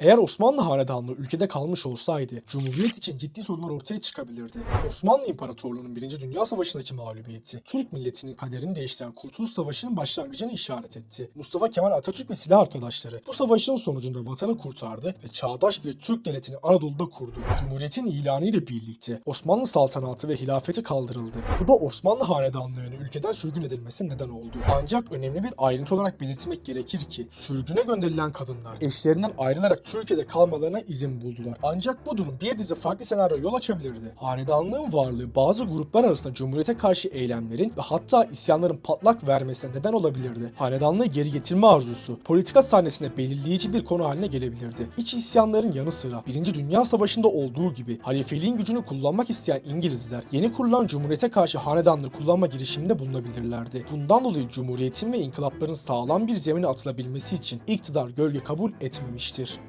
Eğer Osmanlı Hanedanlığı ülkede kalmış olsaydı, Cumhuriyet için ciddi sorunlar ortaya çıkabilirdi. Osmanlı İmparatorluğu'nun 1. Dünya Savaşı'ndaki mağlubiyeti, Türk milletinin kaderini değiştiren Kurtuluş Savaşı'nın başlangıcını işaret etti. Mustafa Kemal Atatürk ve silah arkadaşları bu savaşın sonucunda vatanı kurtardı ve çağdaş bir Türk devletini Anadolu'da kurdu. Cumhuriyetin ilanı ile birlikte Osmanlı saltanatı ve hilafeti kaldırıldı. Bu da Osmanlı Hanedanlığı'nın ülkeden sürgün edilmesi neden oldu. Ancak önemli bir ayrıntı olarak belirtmek gerekir ki sürgüne gönderilen kadınlar eşlerinden ayrılarak Türkiye'de kalmalarına izin buldular. Ancak bu durum bir dizi farklı senaryo yol açabilirdi. Hanedanlığın varlığı bazı gruplar arasında Cumhuriyete karşı eylemlerin ve hatta isyanların patlak vermesine neden olabilirdi. Hanedanlığı geri getirme arzusu politika sahnesinde belirleyici bir konu haline gelebilirdi. İç isyanların yanı sıra 1. Dünya Savaşı'nda olduğu gibi halifeliğin gücünü kullanmak isteyen İngilizler yeni kurulan Cumhuriyete karşı hanedanlığı kullanma girişiminde bulunabilirlerdi. Bundan dolayı Cumhuriyetin ve inkılapların sağlam bir zemine atılabilmesi için iktidar gölge kabul etmemiştir.